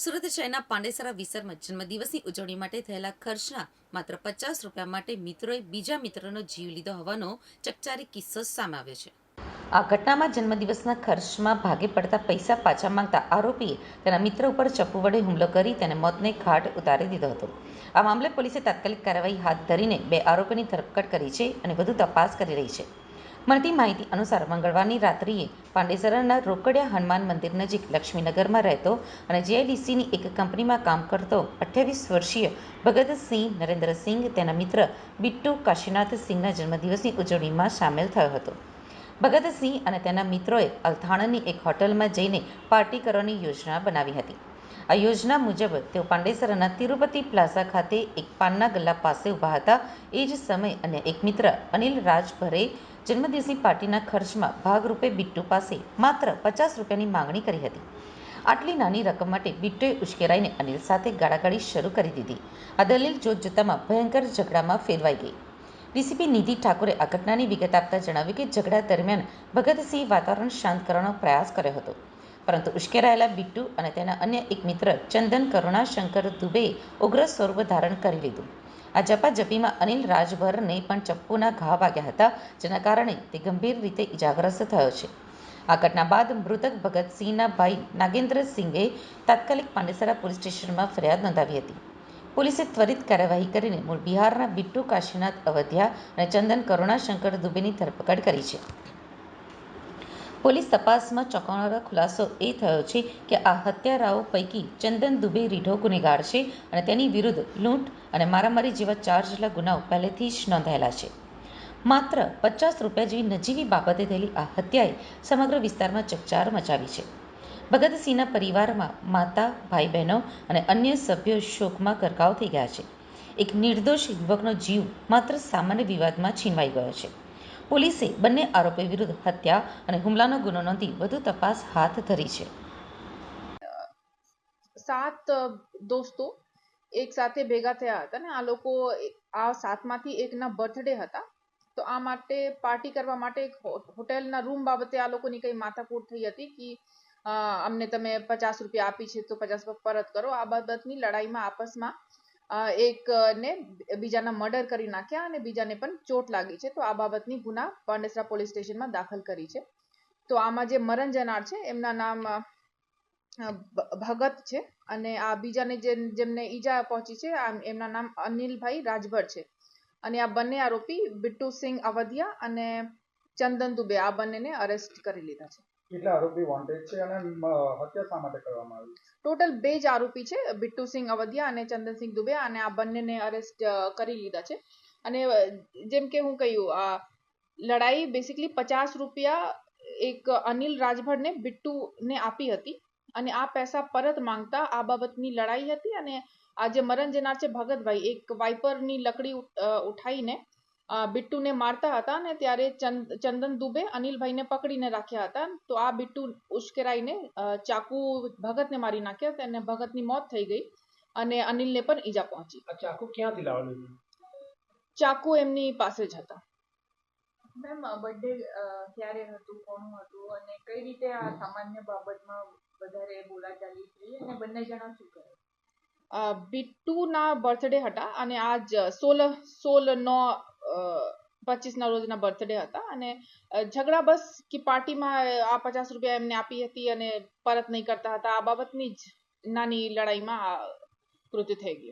સુરત શહેરના પાંડેસરા વિસ્તારમાં જન્મદિવસની ઉજવણી માટે થયેલા ખર્ચના માત્ર પચાસ રૂપિયા માટે મિત્રોએ બીજા મિત્રનો જીવ લીધો હોવાનો ચકચારી કિસ્સો સામે આવ્યો છે. આ ઘટનામાં જન્મદિવસના ખર્ચમાં ભાગે પડતા પૈસા પાછા માંગતા આરોપીએ તેના મિત્ર ઉપર ચપ્પુ વડે હુમલો કરી તેને મોતને ઘાટ ઉતારી દીધો હતો. આ મામલે પોલીસે તાત્કાલિક કાર્યવાહી હાથ ધરીને બે આરોપીની ધરપકડ કરી છે અને વધુ તપાસ કરી રહી છે. મળતી માહિતી અનુસાર મંગળવારની રાત્રિએ પાંડેસરાના રોકડિયા હનુમાન મંદિર નજીક લક્ષ્મીનગરમાં રહેતો અને જીઆઈડીસીની એક કંપનીમાં કામ કરતો અઠ્યાવીસ વર્ષીય ભગતસિંહ નરેન્દ્રસિંહ તેના મિત્ર બિટ્ટુ કાશીનાથ સિંહના જન્મદિવસની ઉજવણીમાં સામેલ થયો હતો. ભગતસિંહ અને તેના મિત્રોએ અલથાણની એક હોટલમાં જઈને પાર્ટી કરવાની યોજના બનાવી હતી. આ યોજના મુજબ તેઓ પાંડેસરાના તિરુપતિ પ્લાઝા ખાતે એક પાનના ગલ્લા પાસે ઊભા હતા. એ જ સમયે અન્ય એક મિત્ર, અનિલ રાજભરે જન્મદિવસની પાર્ટીના ખર્ચમાં ભાગરૂપે બિટ્ટુ પાસે માત્ર પચાસ રૂપિયાની માંગણી કરી હતી. આટલી નાની રકમ માટે બિટ્ટુએ ઉશ્કેરાઈને અનિલ સાથે ગાળાગાળી શરૂ કરી દીધી. આ દલીલ જોત જોતામાં ભયંકર ઝઘડામાં ફેરવાઈ ગઈ. ડીસીપી નિધિ ઠાકુરે આ ઘટનાની વિગત આપતા જણાવ્યું કે ઝઘડા દરમિયાન ભગતસિંહ વાતાવરણ શાંત કરવાનો પ્રયાસ કર્યો હતો. પરંતુ ઉશ્કેરાયેલા બિટ્ટુ અને તેના અન્ય એક મિત્ર ચંદન કરુણાશંકર દુબેએ ઉગ્ર સ્વરૂપ ધારણ કરી લીધું. આ ઝપાઝપીમાં અનિલ રાજભરને પણ ચપ્પુના ઘા વાગ્યા હતા, જેના કારણે તે ગંભીર રીતે ઇજાગ્રસ્ત થયો છે. આ ઘટના બાદ મૃતક ભગતસિંહના ભાઈ નાગેન્દ્રસિંહે તાત્કાલિક પાંડેસરા પોલીસ સ્ટેશનમાં ફરિયાદ નોંધાવી હતી. પોલીસે ત્વરિત કાર્યવાહી કરીને મૂળ બિહારના બિટ્ટુ કાશીનાથ અવધિયા અને ચંદન કરુણાશંકર દુબેની ધરપકડ કરી છે. પોલીસ તપાસમાં ચોંકાવનારો ખુલાસો એ થયો છે કે આ હત્યારાઓ પૈકી ચંદન દુબે રીઢો ગુનેગાર છે અને તેની વિરુદ્ધ લૂંટ અને મારામારી જેવા ચાર જેટલા ગુનાઓ પહેલેથી જ નોંધાયેલા છે. માત્ર પચાસ રૂપિયા જેવી નજીવી બાબતે થયેલી આ હત્યાએ સમગ્ર વિસ્તારમાં ચકચાર મચાવી છે. ભગતસિંહના પરિવારમાં માતા ભાઈ બહેનો અને અન્ય સભ્યો શોકમાં ગરકાવ થઈ ગયા છે. એક નિર્દોષ યુવકનો જીવ માત્ર સામાન્ય વિવાદમાં છીનવાઈ ગયો છે. પોલીસે બંને આરોપી વિરુદ્ધ હત્યા અને હુમલાનો ગુનો નોંધી વધુ તપાસ હાથ ધરી છે. સાત દોસ્તો એક સાથે ભેગા થયા હતા ને, આ લોકો આ સાતમાંથી એકના બર્થડે હતા. તો આ માટે પાર્ટી કરવા માટે એક હોટેલના રૂમ બાબતે આ લોકોની કંઈ માથાકૂટ થઈ હતી કે અમને તમે પચાસ રૂપિયા આપી છે તો પચાસ પરત કરો. આ બાબતની લડાઈમાં આપસમાં અ, એક ને બીજાના મર્ડર કરી નાખ્યા અને બીજાને પણ ચોટ લાગી છે. તો આ બાબતની ગુના પાંડેસરા પોલીસ સ્ટેશનમાં દાખલ કરી છે. તો આમાં જે મરણ જનાર છે એમના નામ ભગત છે. અને આ બીજાને જેમને ઈજા પહોંચી છે એમના નામ અનિલભાઈ રાજભર છે. અને આ બંને આરોપી બિટ્ટુ સિંહ અવધિયા અને ચંદન દુબે આ બંનેને અરેસ્ટ કરી લીધા છે. કેટલા આરોપી વોન્ટેડ છે અને હત્યા શા માટે કરવામાં આવી ટોટલ બે જ આરોપી છે બિટ્ટુસિંહ અવધિયા અને ચંદનસિંહ દુબે અને આ બંનેને અરેસ્ટ કરી લીધા છે. અને જેમ કે હું કહ્યું, આ લડાઈ બેસિકલી પચાસ રૂપિયા એક અનિલ રાજભરને બિટ્ટુને આપી હતી. અને આ પૈસા પરત માંગતા આ બાબતની લડાઈ હતી અને આ જે મરણ જનાર છે ભગતભાઈ, એક વાઇપરની લકડી ઉઠ- ઉઠાઈને બિટ્ટુને મારતા હતા અને ત્યારે ચંદ- ચંદન દુબે અનિલભાઈને પકડીને રાખ્યા હતા. તો આ બિટ્ટુ ઉશ્કેરાઈને ચાકુ ભગતને મારી નાખ્યા અને ભગતની મોત થઈ ગઈ અને અનિલને પણ ઈજા પહોંચી. ચાકુ ક્યાંથી લાવેલું ચાકુ એમની પાસે જ હતા. મેમ બર્થડે ક્યારે હતું કોનું હતું અને કઈ રીતે આ સામાન્ય બાબતમાં વધારે બોલાચાલી થઈ અને બંને જણા શું કરે? બિટ્ટુના બર્થડે હતા અને આજ સોળ સોળ નો પચીસ ના રોજના બર્થડે હતા અને ઝઘડા બસ કે પાર્ટીમાં આ પચાસ રૂપિયા એમને આપી હતી અને પરત નહીં કરતા હતા. આ બાબતની જ નાની લડાઈમાં આ કૃત્ય થઈ ગયું.